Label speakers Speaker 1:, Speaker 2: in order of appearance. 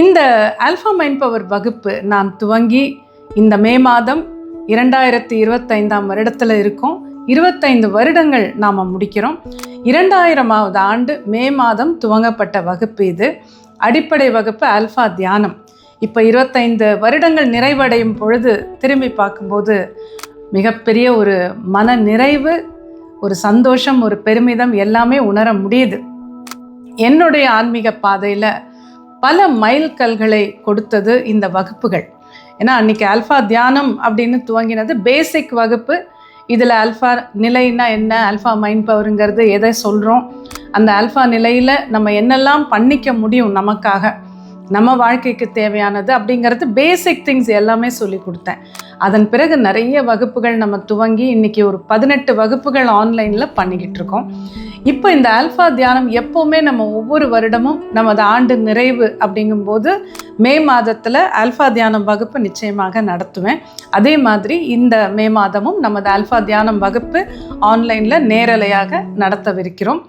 Speaker 1: இந்த alpha mind power வகுப்பு நான் துவங்கி இந்த மே மாதம் இரண்டாயிரத்தி இருபத்தைந்தாம் வருடத்தில் இருக்கோம். இருபத்தைந்து வருடங்கள் நாம் முடிக்கிறோம். இரண்டாயிரமாவது ஆண்டு மே மாதம் துவங்கப்பட்ட வகுப்பு இது. அடிப்படை வகுப்பு ஆல்ஃபா தியானம். இப்போ இருபத்தைந்து வருடங்கள் நிறைவடையும் பொழுது திரும்பி பார்க்கும்போது மிகப்பெரிய ஒரு மன நிறைவு ஒரு சந்தோஷம் ஒரு பெருமிதம் எல்லாமே உணர முடியுது. என்னுடைய ஆன்மீக பாதையில் பல மைல்கல்களை கொடுத்தது இந்த வகுப்புகள். ஏன்னா அன்னைக்கு ஆல்ஃபா தியானம் அப்படின்னு துவங்கினது பேசிக் வகுப்பு. இதில் ஆல்ஃபா நிலைன்னா என்ன? ஆல்ஃபா மைண்ட் பவருங்கிறது எதை சொல்கிறோம் அந்த ஆல்ஃபா நிலையில் நம்ம என்னெல்லாம் பண்ணிக்க முடியும் நமக்காக? நம்ம வாழ்க்கைக்கு தேவையானது அப்படிங்கிறது பேசிக் திங்ஸ் எல்லாமே சொல்லி கொடுத்தேன். அதன் பிறகு நிறைய வகுப்புகள் நம்ம துவங்கி இன்றைக்கி ஒரு பதினெட்டு வகுப்புகள் ஆன்லைனில் பண்ணிக்கிட்டு இருக்கோம். இப்போ இந்த ஆல்ஃபா தியானம் எப்போவுமே நம்ம ஒவ்வொரு வருடமும் நமது ஆண்டு நிறைவு அப்படிங்கும்போது மே மாதத்தில் ஆல்ஃபா தியானம் வகுப்பு நிச்சயமாக நடத்துவேன். அதே மாதிரி இந்த மே மாதமும் நமது ஆல்ஃபா தியானம் வகுப்பு ஆன்லைனில் நேரலையாக நடத்தவிருக்கிறோம்.